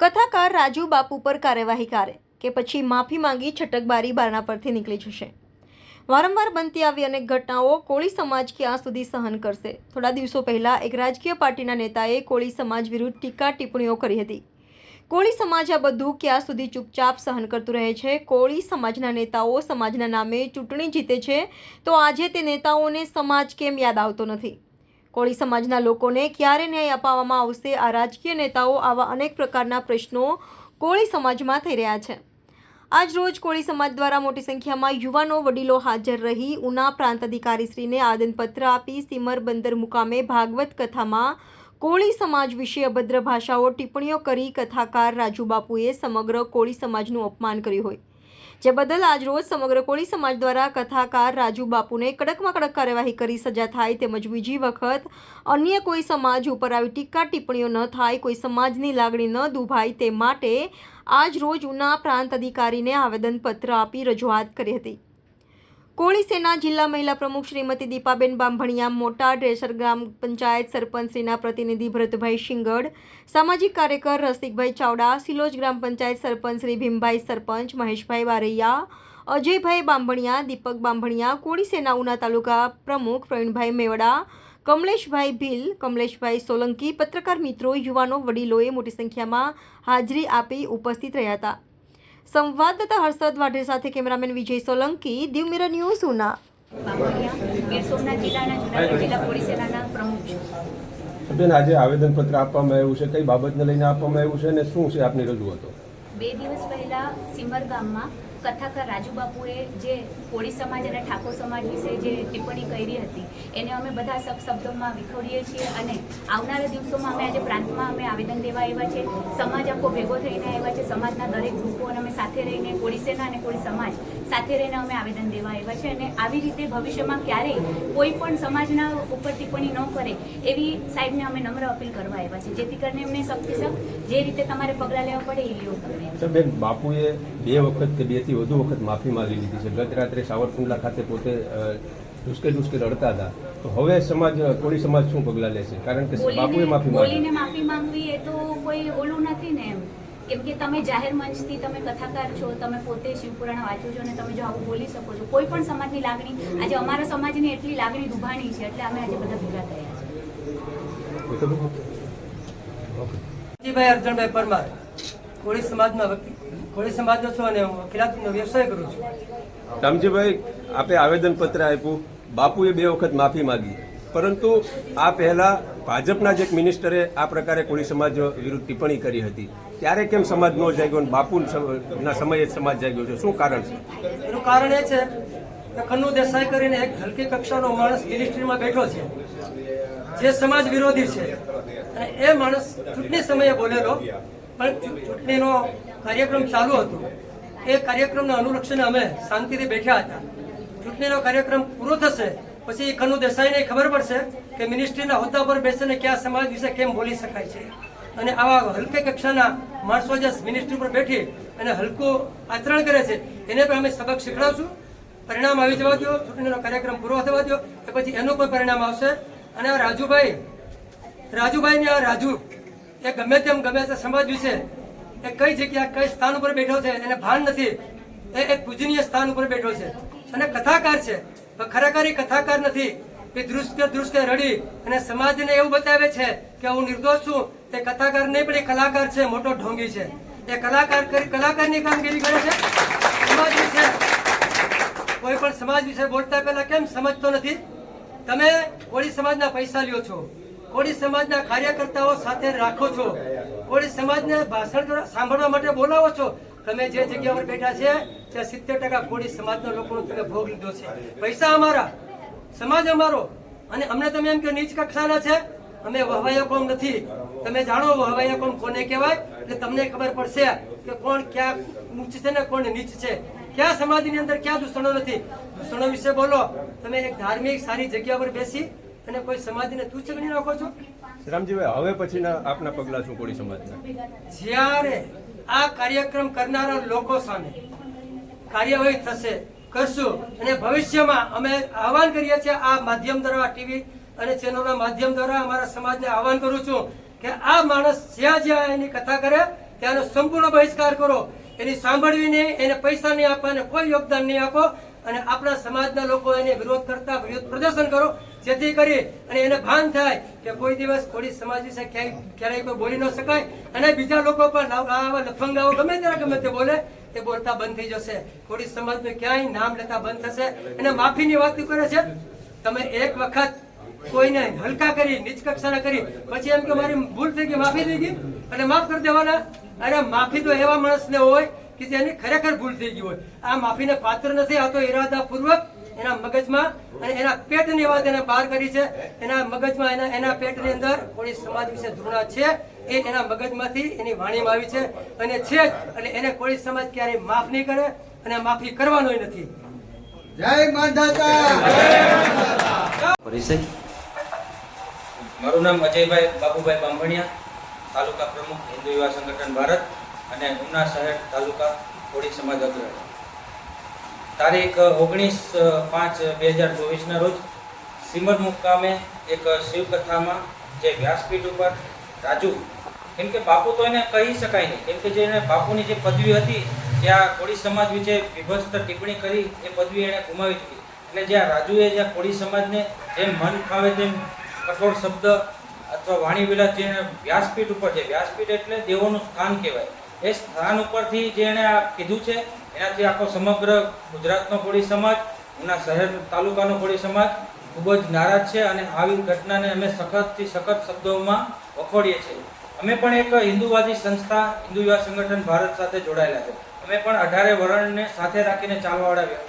કથાકાર રાજુ બાપુ પર કાર્યવાહી કરે કે પછી માફી માંગી છટકબારી બારણા પરથી નીકળી જશે. વારંવાર બનતી આવી અનેક ઘટનાઓ કોળી સમાજ ક્યાં સુધી સહન કરશે. થોડા દિવસો પહેલા એક રાજકીય પાર્ટીના નેતાએ કોળી સમાજ વિરુદ્ધ ટીકા ટિપ્પણીઓ કરી હતી. કોળી સમાજ આ બધું ક્યાં સુધી ચૂપચાપ સહન કરતું રહે છે? કોળી સમાજના નેતાઓ સમાજના નામે ચૂંટણી જીતે છે? તો આજે તે નેતાઓને સમાજ કેમ યાદ આવતો નથી? કોળી સમાજના લોકોને ક્યારે ન્યાય અપાવવામાં આવશે? આ રાજકીય નેતાઓ આવા અનેક પ્રકારના પ્રશ્નો કોળી સમાજમાં થઈ રહ્યા છે. આજ રોજ કોળી સમાજ દ્વારા મોટી સંખ્યામાં યુવાનો વડીલો હાજર રહી ઉના પ્રાંત અધિકારીશ્રીને આદનપત્ર આપી સીમર બંદર મુકામે ભાગવત કથામાં કોળી સમાજ વિશે અભદ્ર ભાષાઓ ટિપ્પણીઓ કરી કથાકાર રાજુ બાપુએ સમગ્ર કોળી સમાજનું અપમાન કર્યું હોય. જે બદલ આજરોજ સમગ્ર કોળી સમાજ દ્વારા કથાકાર રાજુ બાપુને કડકમાં કડક કાર્યવાહી કરી સજા થાય તેમજ બીજી વખત અન્ય કોઈ સમાજ ઉપર આવી ટીકા ટિપ્પણીઓ ન થાય, કોઈ સમાજની લાગણી ન દુભાય તે માટે આજ રોજ ઉના પ્રાંત અધિકારીને આવેદનપત્ર આપી રજૂઆત કરી હતી. કોળી સેના જિલ્લા મહિલા પ્રમુખ શ્રીમતી દીપાબેન બાંભણિયા, મોટા ડ્રેસર ગ્રામ પંચાયત સરપંચશ્રીના પ્રતિનિધિ ભરતભાઈ શિંગડ, સામાજિક કાર્યકર રસિકભાઈ ચાવડા, સિલોજ ગ્રામ પંચાયત સરપંચ શ્રી ભીમભાઈ સરપંચ, મહેશભાઈ બારૈયા અજયભાઈ બાંભણિયા, દીપક બાંભણિયા, કોળી સેના ઉના તાલુકા પ્રમુખ પ્રવીણભાઈ મેવડા, કમલેશભાઈ ભીલ, કમલેશભાઈ સોલંકી, પત્રકાર મિત્રો, યુવાનો, વડીલોએ મોટી સંખ્યામાં હાજરી આપી ઉપસ્થિત રહ્યા હતા. સંવાદદાતા હર્ષદ વાઢેર સાથે cameraman Vijay Solanki Diu mirror news Una. Gir Somnath જિલ્લાના જુનાગઢ જિલ્લા પોલીસ સેનાના પ્રમુખ છું. બેન આજે આવેદનપત્ર આપવામાં આવ્યું છે. કઈ બાબતને લઈને આપવામાં આવ્યું છે અને શું છે આપની રજૂઆતો? બે દિવસ પહેલા સિમર ગામમાં કથાકાર રાજુ બાપુએ જે કોળી સમાજ અને ઠાકોર સમાજ વિશે જે ટિપ્પણી કરી હતી, એને અમે બધા સબ શબ્દોમાં વિખોડીએ છીએ અને આવનારા દિવસોમાં અમે આજે પ્રાંતમાં અમે આવેદન દેવા આવ્યા છે. સમાજ આખો ભેગો થઈને આવ્યા છે. સમાજના દરેક ગ્રુપો અને અમે સાથે રહીને કોળી સેના અને કોળી સમાજ સાથે રહીને અમે આવેદન દેવા આવ્યા છે અને આવી રીતે ભવિષ્યમાં ક્યારેય કોઈ પણ સમાજના ઉપર ટિપ્પણી ન કરે એવી સાહેબને અમે નમ્ર અપીલ કરવા આવ્યા છે જેથી કરીને એમને સખ્તી સખ્ત જે રીતે તમારે પગલાં લેવા પડે એ તમે બેન બાપુએ બે વખત કે બેથી વધુ વખત માફી માંગી લીધી છે. ગત રાત્રે સાવરકુંડલા ખાતે પોતે અ, ડુસકે ડુસકે રડતા હતા. તો હવે સમાજ કોળી સમાજ શું પગલાં લેશે? કારણ કે બાપુએ માફી માંગી. માફી માંગવી એ તો કોઈ ઓલું નથી ને એમ. કેમ કે તમે જાહેર મંચથી તમે કથાકાર છો તમે પોતે શિવપુરાણ વાંચો છો અને તમે જો આવું બોલી શકો છો કોઈ પણ સમાજની લાગણી આજે અમારા સમાજની એટલી લાગણી દુભાણી છે એટલે અમે આજે બધા ભેગા થયા છે ભાઈ અર્જુનભાઈ જીભાઈ અર્જણભાઈ પરમાર કોળી સમાજના વ્યક્તિ કોળી સમાજનો છું અને હું વકીલાતનો વ્યવસાય કરું છું. રામજીભાઈ આપે આવેદનપત્ર આપ્યું બાપુએ બે વખત માફી માંગી. પરંતુ આ પહેલા ભાજપના જ એક મિનિસ્ટરે આ પ્રકારે કોળી સમાજ વિરુદ્ધ ટિપ્પણી કરી હતી. ત્યારે કેમ સમાજ ન જાગ્યો અને બાપુના સમયે જ સમાજ જાગ્યો છે? શું કારણ છે? એનું કારણ એ છે કે કન્નુ દેસાઈ કરીને એક હલકી કક્ષાનો માણસ મિનિસ્ટ્રીમાં બેઠો છે. જે સમાજ વિરોધી છે. અને એ માણસ ચૂંટણી સમયે બોલેલો, પણ ચૂંટણીનો કાર્યક્રમ ચાલુ હતો. એ કાર્યક્રમના અનુલક્ષીને અમે શાંતિથી બેઠ્યા હતા. ચૂંટણીનો કાર્યક્રમ પૂરો થશે પછી કનુ દેસાઈને ખબર પડશે કે મિનિસ્ટ્રીના હોદ્દા પર બેસીને ક્યાં સમાજ વિશે કેમ બોલી શકાય છે. અને આવા હલકે કક્ષાના માણસો જે મિનિસ્ટ્રી પર બેઠી અને હલકું આચરણ કરે છે, એને પણ અમે સબક શીખડાવશું. પરિણામ આવી જવા દો ચૂંટણીનો કાર્યક્રમ પૂરો થવા દો એ પછી એનું પણ પરિણામ આવશે. અને આ રાજુભાઈ, રાજુભાઈને આ રાજુ, એ ગમે તેમ ગમે તે સમાજ વિશે એ કઈ જગ્યા, કઈ સ્થાન ઉપર બેઠો છે, એને ભાન નથી. એ એક પૂજનીય સ્થાન ઉપર બેઠો છે. અને કથાકાર છે. ખરેખર એ કથાકાર નથી. કે દૃશ્ય દૃશ્ય રડી અને સમાજને એવું બતાવે છે કે હું નિર્દોષ છું. તે કથાકાર નહીં, પણ એ કલાકાર છે, મોટો ઢોંગી છે. એ કલાકાર કરી, કલાકારની કામગીરી કરે છે? સમાજ વિશે? કોઈ પણ સમાજ વિશે બોલતા પહેલા કેમ સમજતો નથી? તમે કોળી સમાજના પૈસા લ્યો છો. કોળી સમાજના કાર્યકર્તાઓ સાથે રાખો છો. કોળી સમાજને ભાષણ સાંભળવા માટે બોલાવો છો. તમે જે જગ્યા પર બેઠા છે ત્યાં સિત્તેર ટકા કોળી સમાજના લોકોનો તમે ભોગ લીધો છે. પૈસા અમારા સમાજ અમારો. અને અમને તમે એમ કે નીચ કક્ષાના છે. અમે વહવાયા કોમ નથી. તમે જાણો વહવાયા કોમ કોને કહેવાય? એટલે તમને ખબર પડશે કે કોણ ક્યાં ઊંચ છે ને કોણ નીચ છે. ક્યાં સમાજની અંદર ક્યાં દૂષણો નથી? દૂષણો વિશે બોલો. તમે એક ધાર્મિક સારી જગ્યા પર બેસી અને કોઈ સમાજને તુચ્છ ગણી નાખો છો? રામજીભાઈ હવે પછીના આપના પગલાં શું કોળી સમાજના? જ્યારે આ કાર્યક્રમ કરનારા લોકો સામે કાર્યવાહી થશે. કરશું. અને ભવિષ્યમાં અમે આહવાન કરીએ છીએ આ માધ્યમ દ્વારા ટીવી અને ચેનલના માધ્યમ દ્વારા અમારા સમાજને આહવાન કરું છું કે આ માણસ જ્યાં જ્યાં એની કથા કરે, ત્યાંનો સંપૂર્ણ બહિષ્કાર કરો. એની સાંભળવી નહીં, એને પૈસા નહીં આપવા અને કોઈ યોગદાન નહીં આપો. અને આપણા સમાજના લોકો એને વિરોધ કરતા વિરોધ પ્રદર્શન કરો. જેથી કરી અને એને ભાન થાય કે કોઈ દિવસ કોળી સમાજ વિશે ક્યારેય કોઈ બોલી ન શકાય. અને બીજા લોકો પણ આવા લફંગાઓ ગમે ત્યારે ગમે તે બોલે તે બોલતા બંધ થઈ જશે. કોળી સમાજનું ક્યાંય નામ લેતા બંધ થશે. અને માફીની વાત કરે છે? તમે એક વખત કોઈને હલકા કરી, નીચ કક્ષાના કરી, પછી એમ કે મારી ભૂલ થઈ ગઈ, માફી થઈ ગઈ? અને માફ કરી દેવાના? અરે માફી તો એવા માણસને હોય કે જેની ખરેખર ભૂલ થઈ ગઈ હોય. આ માફીને પાત્ર નથી, આ તો ઈરાદાપૂર્વક એના મગજમાં અને એના પેટની વાત એને બહાર કરી છે. એના મગજમાં એના એના પેટની અંદર કોળી સમાજ વિશે ધૃણા છે. એ એના મગજમાંથી એની વાણીમાં આવી છે. અને છે એટલે એને કોળી સમાજ ક્યારેય માફ નહીં કરે અને માફી કરવાનો નથી. જય માંધાતા પરિચય? મારું નામ અજયભાઈ બાબુભાઈ બાંભણિયા તાલુકા પ્રમુખ હિન્દુ યુવા સંગઠન ભારત અને ઉના શહેર તાલુકા કોળી સમાજ અગ્રણી. તારીખ ઓગણીસ પાંચ બે હજાર ચોવીસના રોજ સિમર મુકામે એક શિવકથામાં જે વ્યાસપીઠ ઉપર રાજુ, કેમ કે બાપુ તો એને કહી શકાય નહીં, કેમ કે જે એને બાપુની જે પદવી હતી ત્યાં કોળી સમાજ વિશે વિભસ્ત ટિપ્પણી કરી, એ પદવી એણે ગુમાવી ચૂકી. એટલે જ્યાં રાજુએ જ્યાં કોળી સમાજને જેમ મન ફાવે તેમ કઠોર શબ્દ અથવા વાણી વિલાસ જે વ્યાસપીઠ ઉપર છે વ્યાસપીઠ એટલે દેવોનું સ્થાન કહેવાય. એ સ્થાન ઉપરથી જે એણે આ કીધું છે એનાથી આખો સમગ્ર ગુજરાતનો કોળી સમાજ ઉના શહેર તાલુકાનો કોળી સમાજ ખૂબ જ નારાજ છે અને આવી ઘટનાને અમે સખતથી સખત શબ્દોમાં વખોડીએ છીએ. અમે પણ એક હિન્દુવાદી સંસ્થા, હિન્દુ યુવા સંગઠન ભારત સાથે જોડાયેલા છે. અમે પણ અઢારે વરણને સાથે રાખીને ચાલવાવાળા વ્યક્તિ